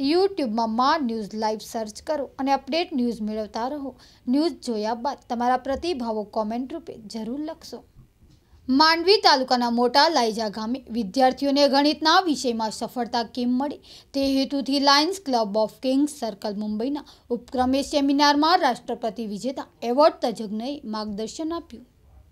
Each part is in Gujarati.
યુટ્યુબમાં માં ન્યૂઝ લાઈવ સર્ચ કરો અને અપડેટ ન્યૂઝ મેળવતા રહો. ન્યૂઝ જોયા બાદ તમારા પ્રતિભાવો કોમેન્ટ રૂપે જરૂર લખશો. માંડવી તાલુકાના મોટા લાઈજા ગામે વિદ્યાર્થીઓને ગણિતના વિષયમાં સફળતા કેમ મળી? તે હેતુથી Lions Club of Kings Circle મુંબઈના ઉપક્રમે સેમિનારમાં રાષ્ટ્રપતિ વિજેતા એવોર્ડ તજજ્ઞએ માર્ગદર્શન આપ્યું.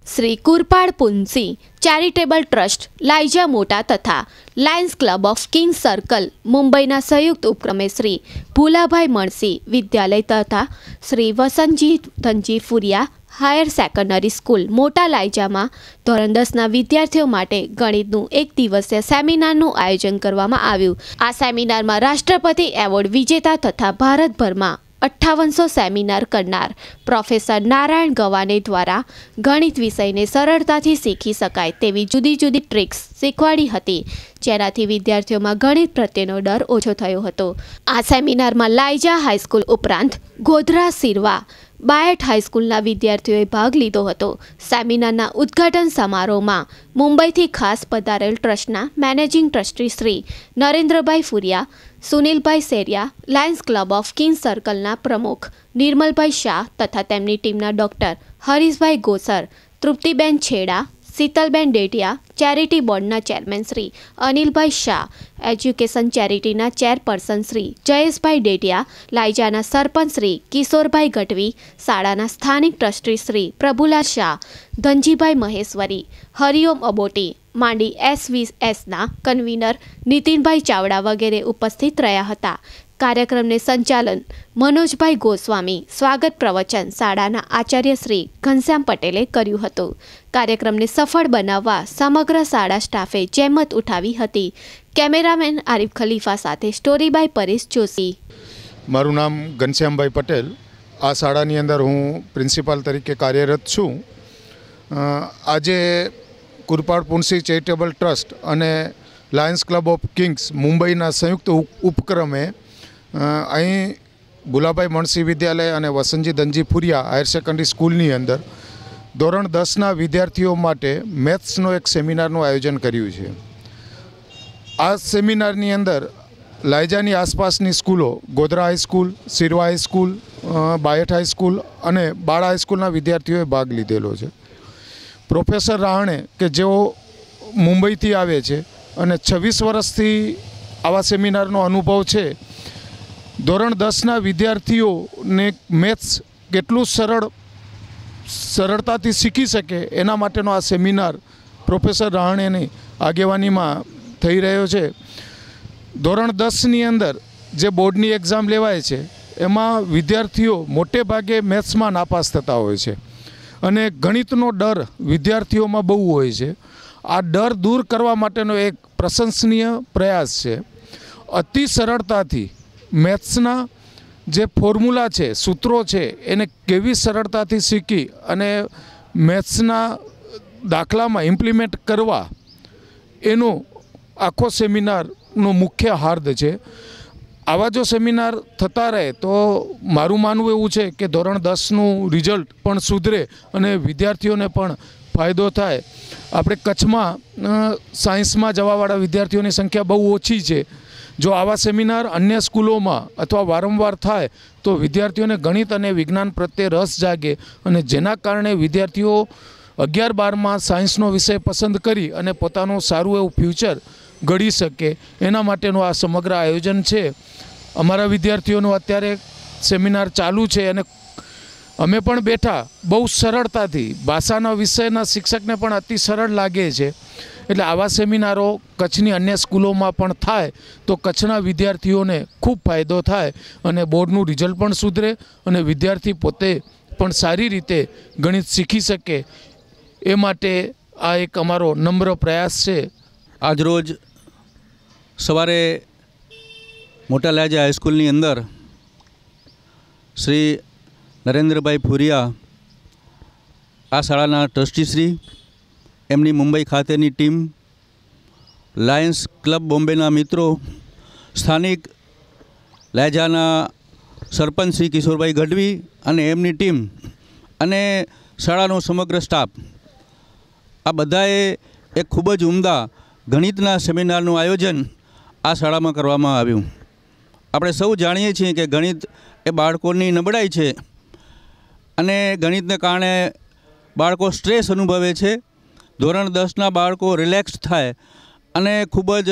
શ્રી કુરપાડ પુનસી ચેરિટેબલ ટ્રસ્ટ, લાઇજા મોટા તથા Lions Club of King Circle, મુંબઈના સંયુક્ત ઉપક્રમે શ્રી ભૂલાભાઈ મણસી વિદ્યાલય તથા Shri Vasantji Dhanji Furia higher secondary school, Mota લાઇજામાં ધોરણ દસના વિદ્યાર્થીઓ માટે ગણિતનું એક દિવસીય સેમિનારનું આયોજન કરવામાં આવ્યું. આ સેમિનારમાં રાષ્ટ્રપતિ એવોર્ડ વિજેતા તથા ભારતભરમાં અઠ્ઠાવનસો સેમિનાર કરનાર પ્રોફેસર નારાયણ ગવાને દ્વારા ગણિત વિષયને સરળતાથી શીખી શકાય તેવી જુદી જુદી ટ્રિક્સ શીખવાડી હતી, જેનાથી વિદ્યાર્થીઓમાં ગણિત પ્રત્યેનો ડર ઓછો થયો હતો. આ સેમિનારમાં લાઇજા હાઈસ્કૂલ ઉપરાંત ગોધરા સિરવા બાયટ હાઈસ્કૂલના વિદ્યાર્થીઓએ ભાગ લીધો હતો. સેમિનારના ઉદ્ઘાટન સમારોહમાં મુંબઈથી ખાસ પધારેલ ટ્રસ્ટના managing trustee Shri Narendrabhai Furia Sunilbhai Seriya, Lions Club of King સર્કલના પ્રમુખ, નિર્મલભાઈ શાહ તથા તેમની ટીમના ડૉક્ટર, હરીશભાઈ ગોસર, તૃપ્તિબેન છેડા, શીતલબેન ડેટિયા, ચેરિટી બોર્ડના ચેરમેન શ્રી, અનિલભાઈ શાહ, એજ્યુકેશન ચેરિટીના ચેરપર્સન શ્રી, જયેશભાઈ ડેટિયા લાઇજાના સરપંચ શ્રી, કિશોરભાઈ ગઢવી, શાળાના સ્થાનિક ટ્રસ્ટી શ્રી, પ્રભુલા શાહ, ધનજીભાઈ મહેશ્વરી, હરિઓમ અબોટી માંડી એસ વીસ એસના કન્વીનર નીતિનભાઈ ચાવડા વગેરે ઉપસ્થિત રહ્યા હતા. કાર્યક્રમને સંચાલન મનોજભાઈ ગોસ્વામી, સ્વાગત પ્રવચન શાળાના આચાર્ય શ્રી ઘનશ્યામ પટેલે કર્યું હતું. કાર્યક્રમને સફળ બનાવવા સમગ્ર શાળા સ્ટાફે જહેમત ઉઠાવી હતી. કેમેરામેન આરિફ ખલીફા સાથે સ્ટોરી બાય પરેશ જોશી. મારું નામ ઘનશ્યામભાઈ પટેલ. આ શાળાની અંદર હું પ્રિન્સિપાલ તરીકે કાર્યરત છું. આજે કુરપાડ પુનસી ચેરિટેબલ ટ્રસ્ટ અને લાયન્સ ક્લબ ઓફ કિંગ્સ મુંબઈના સંયુક્ત ઉપક્રમે અહીં ગુલાબાઈ મણસી વિદ્યાલય અને વસંતજી ધનજી ફુરિયા હાયર સેકન્ડરી સ્કૂલની અંદર ધોરણ દસના વિદ્યાર્થીઓ માટે મેથ્સનો એક સેમિનારનું આયોજન કર્યું છે. આ સેમિનારની અંદર લાયજાની આસપાસની સ્કૂલો Godhra high school Sirva high school Bayat high school અને બાળા હાઈસ્કૂલના વિદ્યાર્થીઓએ ભાગ લીધેલો છે. પ્રોફેસર રાહણે કે જેઓ મુંબઈથી આવે છે અને છવ્વીસ વર્ષથી આવા સેમિનારનો અનુભવ છે, ધોરણ દસના વિદ્યાર્થીઓને મેથ્સ કેટલું સરળ, સરળતાથી શીખી શકે એના માટેનો આ સેમિનાર પ્રોફેસર રાહણેની આગેવાનીમાં થઈ રહ્યો છે. ધોરણ દસની અંદર જે બોર્ડની એક્ઝામ લેવાય છે, એમાં વિદ્યાર્થીઓ મોટે ભાગે મેથ્સમાં નાપાસ થતા હોય છે. અને ગણિતનો ડર વિદ્યાર્થીઓમાં બહુ હોય છે. આ ડર દૂર કરવા માટેનો એક પ્રશંસનીય પ્રયાસ છે. અતિ સરળતાથી મેથ્સના જે ફોર્મ્યુલા છે, સૂત્રો છે, એને કેવી સરળતાથી શીખી અને મેથ્સના દાખલામાં ઇમ્પ્લિમેન્ટ કરવા એનો આખો સેમિનારનો મુખ્ય હાર્દ છે. આવા જો સેમિનાર થતા રહે, તો મારું માનવું એવું છે કે ધોરણ દસનું રિઝલ્ટ પણ સુધરે અને વિદ્યાર્થીઓને પણ ફાયદો થાય. આપણે કચ્છમાં સાયન્સમાં જવાવાળા વિદ્યાર્થીઓની સંખ્યા બહુ ઓછી છે. જો આવા સેમિનાર અન્ય સ્કૂલોમાં અથવા વારંવાર થાય, તો વિદ્યાર્થીઓને ગણિત અને વિજ્ઞાન પ્રત્યે રસ જાગે અને જેના કારણે વિદ્યાર્થીઓ અગિયાર બારમાં સાયન્સનો વિષય પસંદ કરી અને પોતાનું સારું એવું ફ્યુચર ઘડી શકે. એના માટેનું આ સમગ્ર આયોજન છે. અમારા વિદ્યાર્થીઓનું અત્યારે સેમિનાર ચાલુ છે અને અમે પણ બેઠા બહુ સરળતાથી. ભાષાના વિષયના શિક્ષકને પણ અતિ સરળ લાગે છે. એટલે આવા સેમિનારો કચ્છની અન્ય સ્કૂલોમાં પણ થાય તો કચ્છના વિદ્યાર્થીઓને ખૂબ ફાયદો થાય અને બોર્ડનું રિઝલ્ટ પણ સુધરે અને વિદ્યાર્થી પોતે પણ સારી રીતે ગણિત શીખી શકે. એ માટે આ એક અમારો નમ્ર પ્રયાસ છે. આજરોજ સવારે મોટા લાજા હાઈસ્કૂલની અંદર શ્રી નરેન્દ્રભાઈ ભુરિયા આ શાળાના ટ્રસ્ટીશ્રી એમની મુંબઈ ખાતેની ટીમ, લાયન્સ ક્લબ બોમ્બેના મિત્રો, સ્થાનિક લાજાના સરપંચ શ્રી કિશોરભાઈ ગઢવી અને એમની ટીમ અને શાળાનો સમગ્ર સ્ટાફ. આ બધાએ એક ખૂબ જ ઉમદા ગણિતના સેમિનારનું આયોજન આ શાળામાં કરવામાં આવ્યું. આપણે સૌ જાણીએ છીએ કે ગણિત એ બાળકોની નબળાઈ છે અને ગણિતને કારણે બાળકો સ્ટ્રેસ અનુભવે છે. ધોરણ દસના બાળકો રિલેક્સ થાય અને ખૂબ જ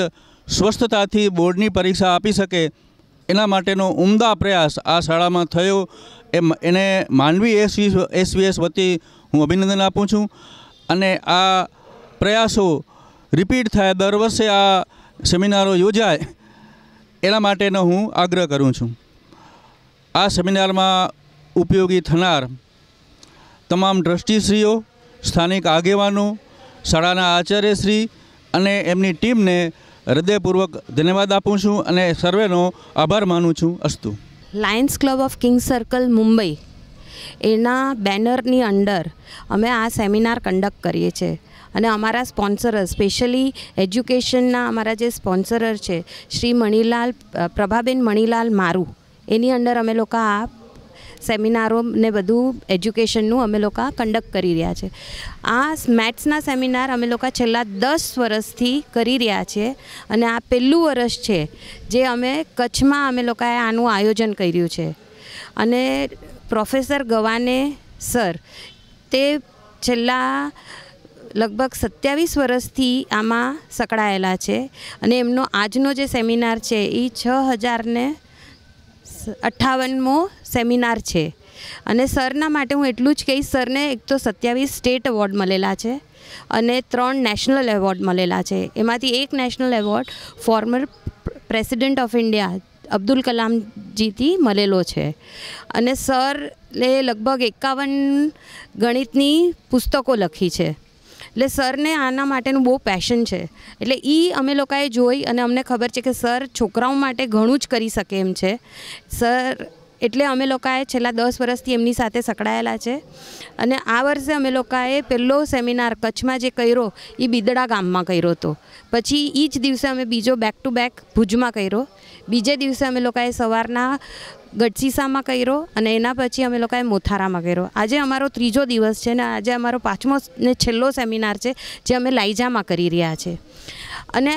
સ્વસ્થતાથી બોર્ડની પરીક્ષા આપી શકે એના માટેનો ઉમદા પ્રયાસ આ શાળામાં થયો. એ એને માનવી એસવી એસવીએસ વતી હું અભિનંદન આપું છું. અને આ પ્રયાસો રિપીટ થાય. દર વર્ષે આ સેમિનારો યોજાય, એના માટેનો હું આગ્રહ કરું છું. આ સેમિનારમાં ઉપયોગી થનાર તમામ ટ્રસ્ટીશ્રીઓ, સ્થાનિક આગેવાનો, શાળાના આચાર્યશ્રી અને એમની ટીમને હૃદયપૂર્વક ધન્યવાદ આપું છું અને સર્વેનો આભાર માનું છું અસ્તુ. Lions Club of King Circle Mumbai, એના બેનરની અંડર અમે આ સેમિનાર કન્ડક્ટ કરીએ છીએ. અને અમારા સ્પોન્સર, સ્પેશિયલી એજ્યુકેશનના અમારા જે સ્પોન્સરર છે, શ્રી મણિલાલ પ્રભાબેન મણિલાલ મારુ, એની અંડર અમે લોકો આ સેમિનારો ને બધું એજ્યુકેશનનું અમે લોકો કંડક્ટ કરી રહ્યા છે. આ મેથ્સના સેમિનાર અમે લોકો છેલ્લા દસ વર્ષથી કરી રહ્યા છીએ અને આ પહેલું વર્ષ છે જે અમે કચ્છમાં અમે લોકોએ આનું આયોજન કર્યું છે. અને પ્રોફેસર ગવાને સર, તે છેલ્લા લગભગ સત્યાવીસ વર્ષથી આમાં સંકળાયેલા છે અને એમનો આજનો જે સેમિનાર છે એ છ હજારને અઠ્ઠાવનમો સેમિનાર છે. અને સરના માટે હું એટલું જ કહીશ, સરને એક તો સત્યાવીસ સ્ટેટ એવોર્ડ મળેલા છે અને ત્રણ નેશનલ એવોર્ડ મળેલા છે. એમાંથી એક national award former president of India Abdul કલામજીથી મળેલો છે. અને સર એ લગભગ એકાવન ગણિતની પુસ્તકો લખી છે. એટલે સરને આના માટેનું બહુ પેશન છે. એટલે એ અમે લોકોએ જોઈ અને અમને ખબર છે કે સર છોકરાઓ માટે ઘણું જ કરી શકે એમ છે. સર એટલે અમે લોકોએ છેલ્લા દસ વર્ષથી એમની સાથે સંકળાયેલા છે. અને આ વર્ષે અમે લોકોએ પહેલો સેમિનાર કચ્છમાં જે કર્યો એ બિદડા ગામમાં કર્યો હતો. પછી એ જ દિવસે અમે બીજો બેક ટુ બેક ભુજમાં કર્યો. બીજે દિવસે અમે લોકોએ સવારના ગઢસીસામાં કર્યો અને એના પછી અમે લોકોએ મોથારામાં કર્યો. આજે અમારો ત્રીજો દિવસ છે ને આજે અમારો પાંચમો ને છેલ્લો સેમિનાર છે જે અમે લાઈજામાં કરી રહ્યા છે. અને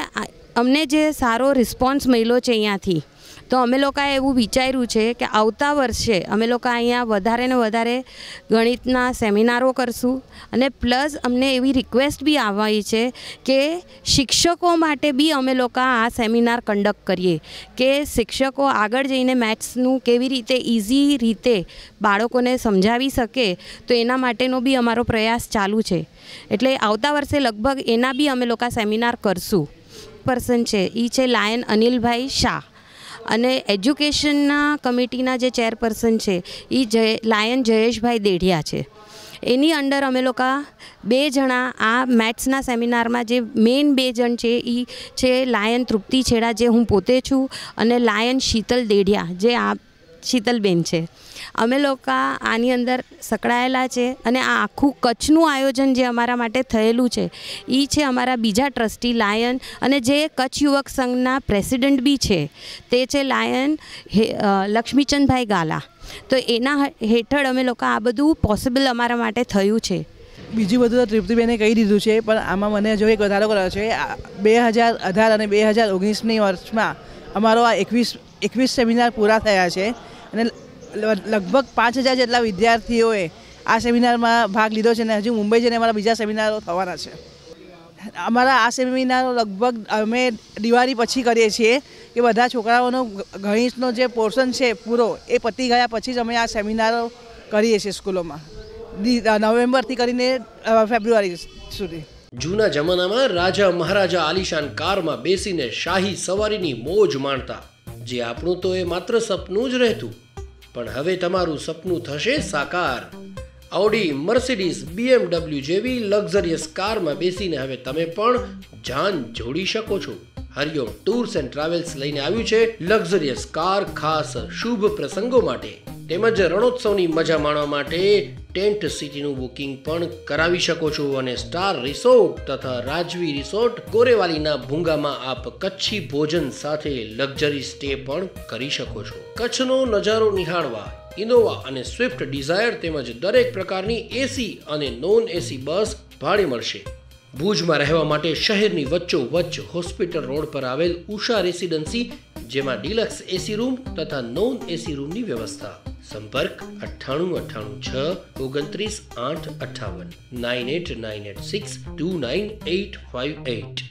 અમને જે સારો રિસ્પોન્સ મળ્યો છે અહીંયાથી તો અમે લોકોએ એવું વિચાર્યું છે કે આવતા વર્ષે અમે લોકો અહીંયા વધારે ને વધારે ગણિતના સેમિનારો કરશું અને પ્લસ અમને એવી રિક્વેસ્ટ બી આવી છે કે શિક્ષકો માટે બી અમે લોકો આ સેમિનાર કન્ડક્ટ કરીએ કે શિક્ષકો આગળ જઈને મેથ્સનું કેવી રીતે ઇઝી રીતે બાળકોને સમજાવી શકે તો એના માટેનો બી અમારો પ્રયાસ ચાલુ છે. એટલે આવતા વર્ષે લગભગ એના બી અમે લોકો સેમિનાર કરશું. પર્સન છે. એ છે લાયન અનિલભાઈ શાહ. અને એજ્યુકેશનના કમિટીના જે ચેરપર્સન છે એ જય, લાયન જયેશભાઈ દેઢિયા છે. એની અંડર અમે લોકો બે જણા આ મેથ્સના સેમિનારમાં જે મેઇન બે જણ છે એ છે લાયન તૃપ્તિ છેડા, જે હું પોતે છું, અને લાયન શીતલ દેઢિયા, જે આ શીતલબેન છે. અમે લોકો આની અંદર સંકળાયેલા છે અને આ આખું કચ્છનું આયોજન જે અમારા માટે થયેલું છે એ છે અમારા બીજા ટ્રસ્ટી લાયન અને જે કચ્છ યુવક સંઘના પ્રેસિડેન્ટ બી છે, તે છે લાયન હે લક્ષ્મીચંદભાઈ ગાલા. તો એના હેઠળ અમે લોકો આ બધું પોસિબલ અમારા માટે થયું છે. બીજું બધું તો તૃપ્તિબેને કહી દીધું છે, પણ આમાં મને જો એક વધારો કર્યો છે બે હજાર અઢાર અને બે હજાર ઓગણીસની વર્ષમાં અમારો આ એકવીસ એકવીસ સેમિનાર પૂરા થયા છે. અને લગભગ પાંચ હજાર જેટલા વિદ્યાર્થીઓએ આ સેમિનારમાં ભાગ લીધો છે અને હજુ મુંબઈ જઈને અમારા બીજા સેમિનારો થવાના છે. અમારા આ સેમિનારો લગભગ અમે દિવાળી પછી કરીએ છીએ કે બધા છોકરાઓનો ગણિતનો જે પોર્શન છે પૂરો એ પતી ગયા પછી જ અમે આ સેમિનારો કરીએ છીએ સ્કૂલોમાં. નવેમ્બરથી કરીને ફેબ્રુઆરી સુધી. જૂના જમાનામાં રાજા મહારાજા આલિશાન કારમાં બેસીને શાહી સવારીની મોજ માણતા. જે આપણું તો એ માત્ર સપનું જ રહેતું. પણ હવે તમારું સપનું થશે સાકાર. ઓડી મર્સિડીઝ બીએમડબલ્યુ જેવી લક્ઝરિયસ કારમાં બેસીને હવે તમે પણ જાન જોડી શકો છો. હરિઓમ ટૂર્સ એન્ડ ટ્રાવેલ્સ લઈને આવ્યું છે લક્ઝરિયસ કાર ખાસ શુભ પ્રસંગો માટે. તેમજ રણોત્સવની મજા માણવા માટે ટેન્ટ સિટીનું બુકિંગ પણ કરાવી શકો છો અને સ્ટાર રિસોર્ટ તથા રાજવી રિસોર્ટ કોરેવાલીના ભૂંગામાં આપ કચ્છી ભોજન સાથે લક્ઝરી સ્ટે પણ કરી શકો છો. કચ્છનો નજારો નિહાળવા, ઇનોવા અને સ્વિફ્ટ ડિઝાયર તેમજ દરેક પ્રકારની એસી અને નોન એસી બસ ભાડે મળશે. ભુજમાં રહેવા માટે શહેરની વચ્ચોવચ્ચ હોસ્પિટલ રોડ પર આવેલ ઉષા રેસિડન્સી, જેમાં ડિલક્સ એસી રૂમ તથા નોન એસી રૂમની વ્યવસ્થા. સંપર્ક અઠ્ઠાણું અઠ્ઠાણું છ, ઓગણત્રીસ, આઠ, અઠ્ઠાવન nine eight nine eight six two nine eight five eight